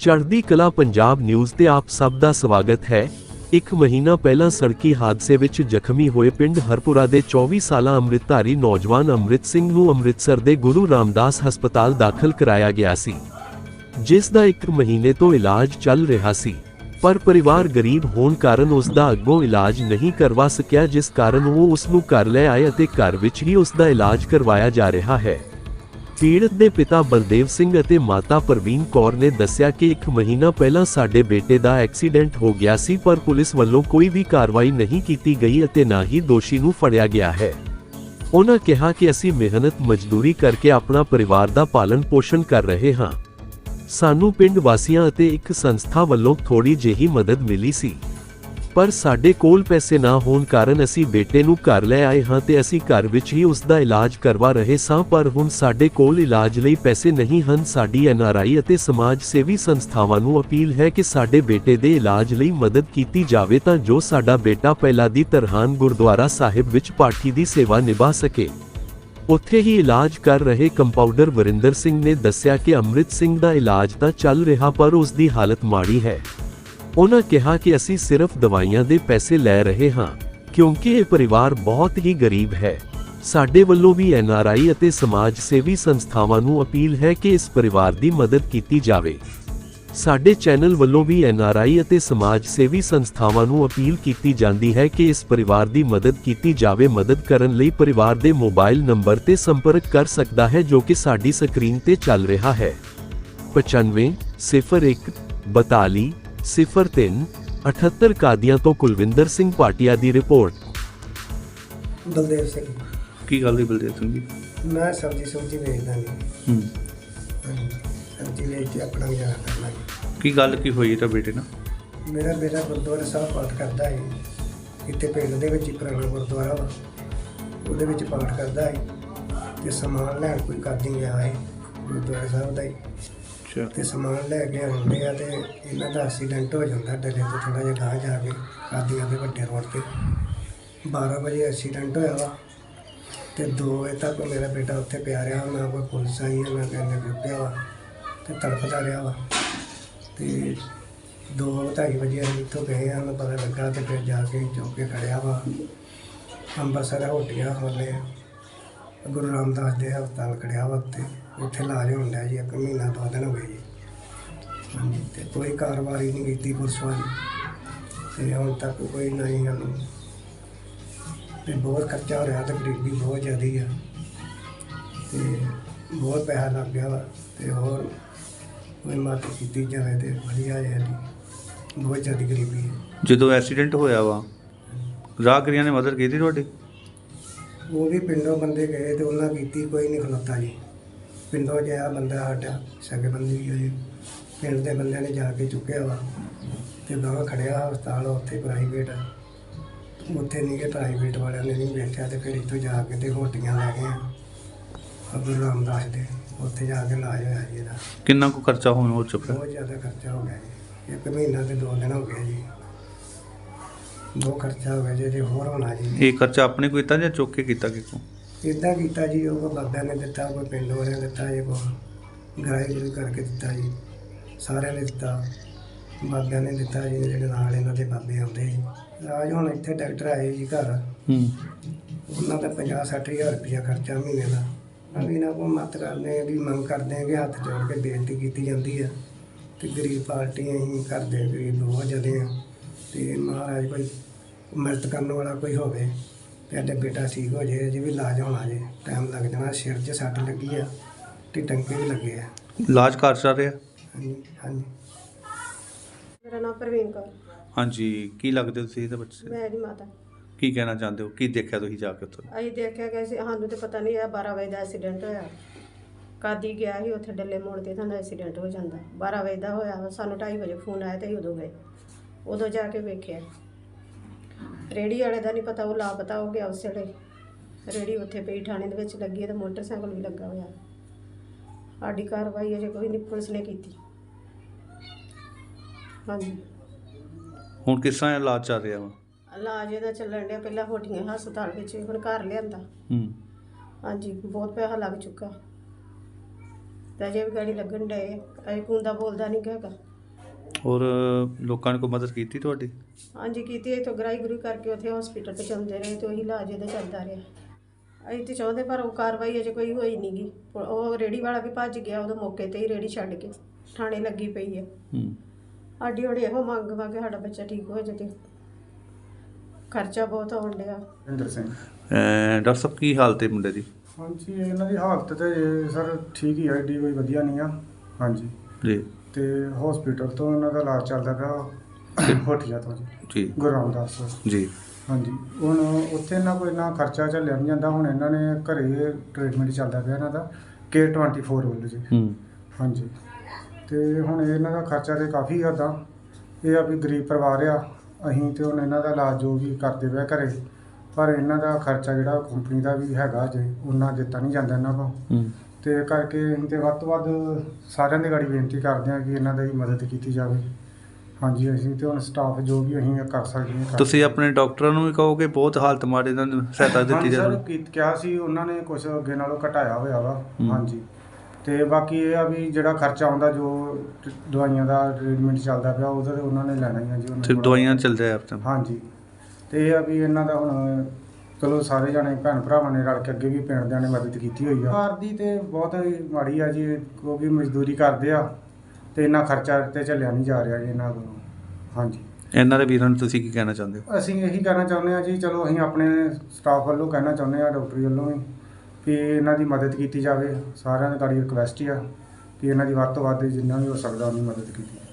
ਚੜ੍ਹਦੀ ਕਲਾ ਪੰਜਾਬ ਨਿਊਜ਼ ਤੇ ਆਪ ਸਭ ਦਾ ਸਵਾਗਤ ਹੈ। ਇੱਕ ਮਹੀਨਾ ਪਹਿਲਾਂ ਸੜਕੀ ਹਾਦਸੇ ਵਿੱਚ ਜ਼ਖਮੀ ਹੋਏ ਪਿੰਡ ਹਰਪੁਰਾ ਦੇ 24 ਸਾਲਾ ਅੰਮ੍ਰਿਤਧਾਰੀ ਨੌਜਵਾਨ ਅੰਮ੍ਰਿਤ ਸਿੰਘ ਨੂੰ ਅੰਮ੍ਰਿਤਸਰ ਦੇ ਗੁਰੂ ਰਾਮਦਾਸ ਹਸਪਤਾਲ ਦਾਖਲ ਕਰਾਇਆ ਗਿਆ ਸੀ। ਜਿਸ ਦਾ ਇੱਕ ਮਹੀਨੇ ਤੋਂ ਇਲਾਜ ਚੱਲ ਰਿਹਾ ਸੀ। ਪਰ ਪਰਿਵਾਰ ਗਰੀਬ ਹੋਣ ਕਾਰਨ ਉਸ ਦਾ ਅੱਗੋਂ ਇਲਾਜ ਨਹੀਂ ਕਰਵਾ ਸਕਿਆ, ਜਿਸ ਕਾਰਨ ਉਹ ਉਸ ਨੂੰ ਘਰ ਲੈ ਆਏ ਅਤੇ ਘਰ ਵਿੱਚ ਹੀ ਉਸ ਦਾ ਇਲਾਜ ਕਰਵਾਇਆ ਜਾ ਰਿਹਾ ਹੈ। ਪੀੜਤ ਦੇ ਪਿਤਾ ਬਲਦੇਵ ਸਿੰਘ ਅਤੇ ਮਾਤਾ ਪ੍ਰਵੀਨ ਕੌਰ ਨੇ ਦੱਸਿਆ ਕਿ ਇੱਕ ਮਹੀਨਾ ਪਹਿਲਾਂ ਸਾਡੇ ਬੇਟੇ ਦਾ ਐਕਸੀਡੈਂਟ ਹੋ ਗਿਆ ਸੀ, ਪਰ ਪੁਲਿਸ ਵੱਲੋਂ ਕੋਈ ਵੀ ਕਾਰਵਾਈ ਨਹੀਂ ਕੀਤੀ ਗਈ ਅਤੇ ਨਾ ਹੀ ਦੋਸ਼ੀ ਨੂੰ ਫੜਿਆ ਗਿਆ ਹੈ। ਉਹਨਾਂ ਕਿਹਾ ਕਿ ਅਸੀਂ ਮਿਹਨਤ, ਮਜ਼ਦੂਰੀ ਕਰਕੇ ਆਪਣਾ ਪਰਿਵਾਰ ਦਾ ਪਾਲਣ ਪੋਸ਼ਣ ਕਰ ਰਹੇ ਹਾਂ। ਸਾਨੂੰ ਪਿੰਡ ਵਾਸੀਆਂ ਅਤੇ ਇੱਕ ਸੰਸਥਾ ਵੱਲੋਂ ਥੋੜੀ ਜਿਹੀ ਮਦਦ ਮਿਲੀ ਸੀ। ਪਰ ਸਾਡੇ ਕੋਲ ਪੈਸੇ ਨਾ ਹੋਣ ਕਾਰਨ ਅਸੀਂ ਬੇਟੇ ਨੂੰ ਘਰ ਲੈ ਆਏ ਹਾਂ ਤੇ ਅਸੀਂ ਘਰ ਵਿੱਚ ਹੀ ਉਸ ਦਾ ਇਲਾਜ ਕਰਵਾ ਰਹੇ ਸਾਂ, ਪਰ ਹੁਣ ਸਾਡੇ ਕੋਲ ਇਲਾਜ ਲਈ ਪੈਸੇ ਨਹੀਂ ਹਨ। ਸਾਡੀ ਐਨਆਰਆਈ ਅਤੇ ਸਮਾਜ ਸੇਵੀ ਸੰਸਥਾਵਾਂ ਨੂੰ ਅਪੀਲ ਹੈ ਕਿ ਸਾਡੇ ਬੇਟੇ ਦੇ ਇਲਾਜ ਲਈ ਮਦਦ ਕੀਤੀ ਜਾਵੇ ਤਾਂ ਜੋ ਸਾਡਾ ਬੇਟਾ ਪਹਿਲਾਂ ਦੀ ਤਰਹਾਨ ਗੁਰਦੁਆਰਾ ਸਾਹਿਬ ਵਿੱਚ ਪਾਠੀ ਦੀ ਸੇਵਾ ਨਿਭਾ ਸਕੇ। ਉੱਥੇ ਹੀ ਇਲਾਜ ਕਰ ਰਹੇ ਕੰਪਾਊਂਡਰ ਵਰਿੰਦਰ ਸਿੰਘ ਨੇ ਦੱਸਿਆ ਕਿ ਅੰਮ੍ਰਿਤ ਸਿੰਘ ਦਾ ਇਲਾਜ ਤਾਂ ਚੱਲ ਰਿਹਾ ਪਰ ਉਸ ਦੀ ਹਾਲਤ ਮਾੜੀ ਹੈ। ਉਹਨਾਂ ਕਿਹਾ ਕਿ ਅਸੀਂ ਸਿਰਫ ਦਵਾਈਆਂ ਦੇ ਪੈਸੇ ਲੈ ਰਹੇ ਹਾਂ, ਕਿਉਂਕਿ ਇਹ ਪਰਿਵਾਰ ਬਹੁਤ ਹੀ ਗਰੀਬ ਹੈ। ਸਾਡੇ ਵੱਲੋਂ ਵੀ ਐਨਆਰਆਈ ਅਤੇ ਸਮਾਜ ਸੇਵੀ ਸੰਸਥਾਵਾਂ ਨੂੰ ਅਪੀਲ ਹੈ ਕਿ ਇਸ ਪਰਿਵਾਰ ਦੀ ਮਦਦ ਕੀਤੀ ਜਾਵੇ। ਸਾਡੇ ਚੈਨਲ ਵੱਲੋਂ ਵੀ ਐਨਆਰਆਈ ਅਤੇ ਸਮਾਜ ਸੇਵੀ ਸੰਸਥਾਵਾਂ ਨੂੰ ਅਪੀਲ ਕੀਤੀ ਜਾਂਦੀ ਹੈ ਕਿ ਇਸ ਪਰਿਵਾਰ ਦੀ ਮਦਦ ਕੀਤੀ ਜਾਵੇ। ਮਦਦ ਕਰਨ ਲਈ ਪਰਿਵਾਰ ਦੇ ਮੋਬਾਈਲ ਨੰਬਰ ਤੇ ਸੰਪਰਕ ਕਰ ਸਕਦਾ ਹੈ ਜੋ ਕਿ ਸਾਡੀ ਸਕਰੀਨ ਤੇ ਚੱਲ ਰਿਹਾ ਹੈ। 95 01 42 03 78 ਕਾਦੀਆਂ ਤੋਂ ਕੁਲਵਿੰਦਰ ਸਿੰਘ ਪਾਟਿਆ ਦੀ ਰਿਪੋਰਟ। ਬਲਦੇਵ ਸਿੰਘ। ਕੀ ਗੱਲ ਦੀ ਬਲਦੇਵ ਸਿੰਘ ਜੀ? ਮੈਂ ਸਬਜ਼ੀ ਸੁਬਜ਼ੀ ਵੇਚਦਾ ਜੀ। ਹੂੰ। ਹਾਂਜੀ ਸਬਜ਼ੀ ਵੇਚ ਕੇ ਆਪਣਾ ਗੁਜ਼ਾਰਾ ਕਰਨਾ ਜੀ। ਕੀ ਗੱਲ ਕੀ ਹੋਈ ਤਾਂ ਬੇਟੇ ਨਾਲ? ਮੇਰਾ ਬੇਟਾ ਗੁਰਦੁਆਰਾ ਸਾਹਿਬ ਪਾਠ ਕਰਦਾ ਹੈ ਇੱਥੇ ਪਿੰਡ ਦੇ ਵਿੱਚ ਹੀ ਪੁਰਾਣਾ ਗੁਰਦੁਆਰਾ ਵਾ। ਉਹਦੇ ਵਿੱਚ ਪਾਠ ਕਰਦਾ ਹੈ ਤੇ ਸਮਾਨ ਲੈਣ ਕੋਈ ਕਾਦੀ ਗਿਆ ਹੈ ਗੁਰਦੁਆਰਾ ਸਾਹਿਬ ਦਾ ਹੀ ਅੱਛਾ। ਤੇ ਸਮਾਨ ਲੈ ਕੇ ਆਉਂਦੇ ਆ ਤੇ ਇਹਨਾਂ ਦਾ ਐਕਸੀਡੈਂਟ ਹੋ ਜਾਂਦਾ ਡਲੇ ਤੋਂ ਥੋੜਾ ਜਿਹਾ ਗਾਂਹ ਜਾ ਕੇ ਕਾਦੀਆਂ ਦੇ ਵੱਡੇ ਰੋਡ ਤੇ। 12 ਵਜੇ ਐਕਸੀਡੈਂਟ ਹੋਇਆ ਵਾ ਤੇ 2 ਵਜੇ ਤੱਕ ਮੇਰਾ ਬੇਟਾ ਉੱਥੇ ਪਿਆ ਰਿਹਾ, ਨਾ ਕੋਈ ਪੁਲਿਸ ਆਈ ਹੈ ਨਾ ਕਹਿੰਦੇ ਚੁੱਕਿਆ ਵਾ ਤੇ ਤੜਫਦਾ ਰਿਹਾ ਵਾ। ਤੇ 2 ਢਾਈ ਵਜੇ ਅਸੀਂ ਇੱਥੋਂ ਗਏ ਆ ਨੂੰ ਪਤਾ ਲੱਗਾ ਤੇ ਫਿਰ ਜਾ ਕੇ ਚੌਕ ਕੇ ਖੜਿਆ ਵਾ। ਅੰਬਰਸਰ ਹੋਟੀਆਂ ਵਾਲੇ ਗੁਰੂ ਰਾਮਦਾਸ ਦੇ ਹਸਪਤਾਲ ਖੜਿਆ ਵਾ ਉੱਥੇ। ਉੱਥੇ ਇਲਾਜ ਹੋਣ ਡਿਆ ਜੀ, ਇੱਕ ਮਹੀਨਾ ਦੋ ਦਿਨ ਹੋ ਗਏ ਜੀ। ਹਾਂਜੀ, ਤੇ ਕੋਈ ਕਾਰਵਾਈ ਨਹੀਂ ਕੀਤੀ ਪੁਲਿਸ ਵਾਲੀ। ਤੇ ਹੁਣ ਤੱਕ ਕੋਈ ਨਹੀਂ ਸਾਨੂੰ ਤੇ ਬਹੁਤ ਖਰਚਾ ਹੋ ਰਿਹਾ ਤੇ ਗਰੀਬੀ ਬਹੁਤ ਜ਼ਿਆਦੀ ਆ। ਤੇ ਬਹੁਤ ਪੈਸਾ ਲੱਗ ਗਿਆ ਵਾ, ਤੇ ਹੋਰ ਕੋਈ ਮਦਦ ਕੀਤੀ ਜਾਵੇ ਤੇ ਵਧੀਆ ਹੈ ਜੀ। ਬਹੁਤ ਜ਼ਿਆਦੀ ਗਰੀਬੀ ਹੈ। ਜਦੋਂ ਐਕਸੀਡੈਂਟ ਹੋਇਆ ਵਾ ਰਾਹਗੀਰਾਂ ਨੇ ਮਦਦ ਕੀਤੀ ਤੁਹਾਡੀ? ਉਹ ਵੀ ਪਿੰਡੋਂ ਬੰਦੇ ਗਏ ਤੇ ਉਹਨਾਂ ਕੀਤੀ ਕੋਈ ਨਹੀਂ ਖਲੋਤਾ ਜੀ। ਪਿੰਡੋਂ ਗਿਆ ਬੰਦਾ ਸਾਡਾ ਸਗੇ ਬੰਦੇ ਵੀ ਹੋਏ ਪਿੰਡ ਦੇ ਬੰਦਿਆਂ ਨੇ ਜਾ ਕੇ ਚੁੱਕਿਆ ਵਾ ਤੇ ਗਾਂ ਖੜਿਆ ਹਸਪਤਾਲ ਉੱਥੇ ਪ੍ਰਾਈਵੇਟ ਉੱਥੇ ਨਹੀਂ ਗਏ ਪ੍ਰਾਈਵੇਟ ਵਾਲਿਆਂ ਨੇ ਨਹੀਂ ਵੇਖਿਆ ਤੇ ਫਿਰ ਇੱਥੋਂ ਜਾ ਕੇ ਤੇ ਹੋਟੀਆਂ ਲੈ ਗਏ ਗੁਰੂ ਰਾਮਦਾਸ ਦੇ ਉੱਥੇ ਜਾ ਕੇ ਇਲਾਜ ਹੋਇਆ ਜੀ ਇਹਦਾ। ਕਿੰਨਾ ਕੁ ਖਰਚਾ ਹੋਣ ਹੋ ਚੁੱਕਾ ਬਹੁਤ ਜ਼ਿਆਦਾ ਖਰਚਾ ਹੋ ਗਿਆ ਜੀ। ਇੱਕ ਮਹੀਨਾ ਤੇ ਦੋ ਦਿਨ ਹੋ ਗਏ ਜੀ। ਬਹੁਤ ਖਰਚਾ ਹੋ ਗਿਆ ਜੀ ਜੇ ਹੋਰ ਹੋਣਾ ਜੀ। ਇਹ ਖਰਚਾ ਆਪਣੇ ਕੋਈ ਕੀਤਾ ਜਾਂ ਚੁੱਕ ਕੇ ਕੀਤਾ ਕਿਥੋਂ ਇਦਾਂ ਕੀਤਾ ਜੀ ਉਹ ਬਾਬਿਆਂ ਨੇ ਦਿੱਤਾ ਕੋਈ ਪਿੰਡ ਵਾਲਿਆਂ ਨੇ ਦਿੱਤਾ ਜੀ ਕੋ ਗਰਾਈ ਗੁਰੂ ਕਰਕੇ ਦਿੱਤਾ ਜੀ। ਸਾਰਿਆਂ ਨੇ ਦਿੱਤਾ ਬਾਬਿਆਂ ਨੇ ਦਿੱਤਾ ਜੀ ਜਿਹੜੇ ਨਾਲ ਇਹਨਾਂ ਦੇ ਬਾਬੇ ਆਉਂਦੇ ਜੀ। ਰਾਜ ਹੁਣ ਇੱਥੇ ਡਾਕਟਰ ਆਏ ਜੀ ਘਰ। ਹੂੰ। ਉਹਨਾਂ ਦਾ 50 60 ਹਜ਼ਾਰ ਰੁਪਇਆ ਖਰਚਾ ਮਹੀਨੇ ਦਾ। ਅਸੀਂ ਇਹਨਾਂ ਕੋਲ ਮਤ ਕਰਦੇ ਹਾਂ ਵੀ ਮੰਗ ਕਰਦੇ ਹਾਂ ਕਿ ਹੱਥ ਜੋੜ ਕੇ ਬੇਨਤੀ ਕੀਤੀ ਜਾਂਦੀ ਹੈ ਤੇ ਗਰੀਬ ਪਾਰਟੀ ਅਸੀਂ ਕਰਦੇ ਗਰੀਬ ਬਹੁਤ ਜ਼ਿਆਦੇ ਆ। ਤੇ ਮਹਾਰਾਜ ਕੋਈ ਮਦਦ ਕਰਨ ਵਾਲਾ ਕੋਈ ਹੋਵੇ ਤੇ ਸਾਡੇ ਬੇਟਾ ਠੀਕ ਹੋ ਜੇ ਜੀ ਵੀ ਇਲਾਜ ਹੋਣਾ ਜੇ ਟਾਈਮ ਲੱਗ ਜਾਣਾ ਸਿਰ 'ਚ ਸੱਟ ਲੱਗੀ ਆ ਤੇ ਟੰਕੇ ਵੀ ਲੱਗੇ ਆ। ਇਲਾਜ ਕਰ ਚੱਲ ਰਿਹਾ? ਹਾਂਜੀ ਹਾਂਜੀ। ਮੇਰਾ ਨਾਮ ਪ੍ਰਵੀਨ ਕੌਰ। ਹਾਂਜੀ ਕੀ ਲੱਗਦੇ ਤੁਸੀਂ ਇਹਦੇ ਬੱਚੇ ਮੈਂ ਇਹਦੀ ਮਾਤਾ। ਕੀ ਕਹਿਣਾ ਚਾਹੁੰਦੇ ਹੋ? ਕੀ ਦੇਖਿਆ ਤੁਸੀਂ ਜਾ ਕੇ ਉੱਥੇ? ਅਸੀਂ ਦੇਖਿਆ ਕਿ ਅਸੀਂ ਸਾਨੂੰ ਤੇ ਪਤਾ ਨਹੀਂ ਆ 12 ਵਜੇ ਦਾ ਐਕਸੀਡੈਂਟ ਹੋਇਆ। ਕਾਦੀ ਗਿਆ ਸੀ ਉੱਥੇ ਡੱਲੇ ਮੋੜ ਤੇ ਤੁਹਾਨੂੰ ਐਕਸੀਡੈਂਟ ਹੋ ਜਾਂਦਾ। 12 ਵਜੇ ਦਾ ਹੋਇਆ ਸਾਨੂੰ 2:30 ਵਜੇ ਫੋਨ ਆਇਆ ਤੇ ਅਸੀਂ ਉਦੋਂ ਗਏ। ਉਦੋਂ ਜਾ ਕੇ ਵੇਖਿਆ। ਰੇੜੀ ਵਾਲੇ ਦਾ ਨਹੀਂ ਪਤਾ ਉਹ ਲਾਪਤਾ ਹੋ ਗਿਆ ਉਸ ਵੇਲੇ। ਰੇੜੀ ਉੱਥੇ ਪਈ ਥਾਣੇ ਦੇ ਵਿੱਚ ਲੱਗੀ ਹੈ ਤੇ ਮੋਟਰਸਾਈਕਲ ਵੀ ਲੱਗਾ ਹੋਇਆ। ਸਾਡੀ ਕਾਰਵਾਈ ਅਜੇ ਕੋਈ ਨਹੀਂ ਪੁਲਿਸ ਨੇ ਕੀਤੀ। ਹਾਂਜੀ। ਹੁਣ ਕਿਸ ਤਰ੍ਹਾਂ ਇਲਾਜ ਚੱਲ ਰਿਹਾ ਵਾ? ਇਲਾਜ ਇਹਦਾ ਚੱਲਣ ਡਿਆ ਪਹਿਲਾਂ ਹੋਟੀਆਂ ਹਸਪਤਾਲ ਵਿੱਚ ਹੁਣ ਘਰ ਲਿਆਂਦਾ। ਹੂੰ। ਹਾਂਜੀ ਬਹੁਤ ਪੈਸਾ ਲੱਗ ਚੁੱਕਾ। ਤੇ ਅਜੇ ਵੀ ਗਾੜੀ ਲੱਗਣ ਡਏ ਅਜੇ ਕੁੰਦਾ ਬੋਲਦਾ ਨਹੀਂ ਹੈਗਾ। ਔਰ ਲੋਕਾਂ ਨੇ ਕੋਈ ਮਦਦ ਕੀਤੀ ਤੁਹਾਡੀ? ਹਾਂਜੀ ਕੀਤੀ ਇਥੋਂ ਗਰਾਈ ਗੁਰੂ ਕਰਕੇ ਉੱਥੇ ਹਸਪੀਟਲ ਪਹੁੰਚਾਉਂਦੇ ਰਹੇ ਤੇ ਉਹੀ ਇਲਾਜ ਇਹਦਾ ਚੱਲਦਾ ਰਿਹਾ। ਅਸੀਂ ਤੇ ਚਾਹੁੰਦੇ ਪਰ ਉਹ ਕਾਰਵਾਈ ਅਜੇ ਕੋਈ ਹੋਈ ਨਹੀਂਗੀ ਉਹ ਰੇੜੀ ਵਾਲਾ ਵੀ ਭੱਜ ਗਿਆ ਉਹਦੇ ਮੌਕੇ ਤੇ ਹੀ ਰੇੜੀ ਛੱਡ ਕੇ ਥਾਣੇ ਲੱਗੀ ਪਈ ਹੈ। ਹੂੰ। ਸਾਡੀ ਹੁਣ ਇਹੋ ਮੰਗ ਵਾ ਕਿ ਸਾਡਾ ਬੱਚਾ ਠੀਕ ਹੋ ਜਾਵੇ ਤੇ ਖਰਚਾ ਬਹੁਤ ਆਉਣ ਡਿਆ। ਇੰਦਰ ਸਿੰਘ। ਅਹ ਡਾਕਟਰ ਸਾਹਿਬ ਕੀ ਹਾਲਤ ਹੈ ਮੁੰਡੇ ਦੀ? ਹਾਂਜੀ ਇਹਨਾਂ ਦੀ ਹਾਲਤ ਤੇ ਸਰ ਠੀਕ ਹੀ ਹੈ ਏਡੀ ਕੋਈ ਵਧੀਆ ਨਹੀਂ ਆ। ਹਾਂਜੀ। ਜੀ। ਤੇ ਹਸਪੀਟਲ ਤੋਂ ਇਹਨਾਂ ਦਾ ਇਲਾਜ ਚੱਲਦਾ ਪਿਆ ਹੋਠੀਆ ਤੋਂ ਜੀ ਜੀ। ਗੁਰੂ ਰਾਮਦਾਸ ਜੀ। ਹਾਂਜੀ ਹੁਣ ਉੱਥੇ ਇਹਨਾਂ ਕੋਈ ਇੰਨਾ ਖਰਚਾ ਚੱਲਿਆ ਨਹੀਂ ਜਾਂਦਾ ਹੁਣ ਇਹਨਾਂ ਨੇ ਘਰੇ ਟ੍ਰੀਟਮੈਂਟ ਚੱਲਦਾ ਪਿਆ ਇਹਨਾਂ ਦਾ K24 ਵੱਲ ਜੀ। ਹੂੰ। ਹਾਂਜੀ ਤੇ ਹੁਣ ਇਹਨਾਂ ਦਾ ਖਰਚਾ ਤੇ ਕਾਫੀ ਜ਼ਿਆਦਾ ਇਹ ਆ ਵੀ ਗਰੀਬ ਪਰਿਵਾਰ ਆ ਅਸੀਂ ਤੇ ਹੁਣ ਇਹਨਾਂ ਦਾ ਇਲਾਜ ਜੋ ਵੀ ਕਰਦੇ ਪਿਆ ਘਰੇ ਪਰ ਇਹਨਾਂ ਦਾ ਖਰਚਾ ਜਿਹੜਾ ਕੰਪਨੀ ਦਾ ਵੀ ਹੈਗਾ ਜੇ ਉਹਨਾਂ ਦਿੱਤਾ ਨਹੀਂ ਜਾਂਦਾ ਇਹਨਾਂ ਕੋਲ। ਹੂੰ। ਤੇ ਕਰਕੇ ਅਸੀਂ ਤੇ ਵੱਧ ਤੋਂ ਵੱਧ ਸਾਰਿਆਂ ਦੀ ਗਾੜੀ ਬੇਨਤੀ ਕਰਦੇ ਹਾਂ ਕਿ ਇਹਨਾਂ ਦੀ ਮਦਦ ਕੀਤੀ ਜਾਵੇ। ਹਾਂਜੀ ਅਸੀਂ ਤੇ ਹੁਣ ਸਟਾਫ ਜੋ ਵੀ ਅਸੀਂ ਕਰ ਸਕਦੇ ਹਾਂ ਕਰ- ਤੁਸੀਂ ਆਪਣੇ ਡਾਕਟਰਾਂ ਨੂੰ ਵੀ ਕਹੋਗੇ ਬਹੁਤ ਹਾਲਤ ਮਾੜੀ ਇਹਨਾਂ ਨੂੰ ਸਹਾਇਤਾ ਦਿੱਤੀ ਹਾਂਜੀ ਸਰ ਜਾਵੇ। ਕੀ- ਕਿਹਾ ਸੀ ਉਹਨਾਂ ਨੇ ਕੁਝ ਅੱਗੇ ਨਾਲੋਂ ਘਟਾਇਆ ਹੋਇਆ ਵਾ। ਹੂੰ। ਹਾਂਜੀ। ਤੇ ਬਾਕੀ ਇਹ ਆ ਵੀ ਜਿਹੜਾ ਖਰਚਾ ਆਉਂਦਾ ਜੋ ਦਵਾਈਆਂ ਦਾ ਟ੍ਰੀਟਮੈਂਟ ਚੱਲਦਾ ਪਿਆ ਉਹਦਾ ਤੇ ਉਹਨਾਂ ਨੇ ਲੈਣਾ ਹੀ ਆ ਜੀ ਉਹਨਾਂ ਸਿਰਫ ਕੋਲ। ਦਵਾਈਆਂ ਚੱਲਦੇ ਆ ਆਪ ਤਾਂ ਹਾਂਜੀ। ਤੇ ਇਹ ਆ ਵੀ ਇਹਨਾਂ ਦਾ ਹੁਣ ਚਲੋ ਸਾਰੇ ਜਾਣੇ ਭੈਣ ਭਰਾਵਾਂ ਨੇ ਰਲ ਕੇ ਅੱਗੇ ਵੀ ਪਿੰਡ ਦਿਆਂ ਨੇ ਮਦਦ ਕੀਤੀ ਹੋਈ ਆ। ਕਾਰ ਦੀ ਤੇ ਬਹੁਤ ਮਾੜੀ ਆ ਜੀ ਕਿਉਂਕਿ ਮਜ਼ਦੂਰੀ ਕਰਦੇ ਆ ਤੇ ਇੰਨਾ ਖਰਚਾ ਤੇ ਚੱਲਿਆ ਨਹੀਂ ਜਾ ਰਿਹਾ ਜੀ ਇਹਨਾਂ ਕੋਲੋਂ। ਹਾਂਜੀ। ਇਹਨਾਂ ਦੇ ਵੀਰਾਂ ਨੂੰ ਤੁਸੀਂ ਕੀ ਕਹਿਣਾ ਚਾਹੁੰਦੇ ਹੋ? ਅਸੀਂ ਇਹੀ ਕਹਿਣਾ ਚਾਹੁੰਦੇ ਆ ਜੀ ਚਲੋ ਅਸੀਂ ਆਪਣੇ ਸਟਾਫ ਵੱਲੋਂ ਕਹਿਣਾ ਚਾਹੁੰਦੇ ਆ ਡਾਕਟਰੀ ਵੱਲੋਂ ਵੀ ਕਿ ਇਹਨਾਂ ਦੀ ਮਦਦ ਕੀਤੀ ਜਾਵੇ। ਸਾਰਿਆਂ ਦੀ ਗਾੜੀ ਰਿਕਵੈਸਟ ਹੀ ਆ ਕਿ ਇਹਨਾਂ ਦੀ ਵੱਧ ਤੋਂ ਵੱਧ ਜਿੰਨਾ ਵੀ ਹੋ ਸਕਦਾ ਉਨੀ ਮਦਦ ਕੀਤੀ ਜਾਵੇ।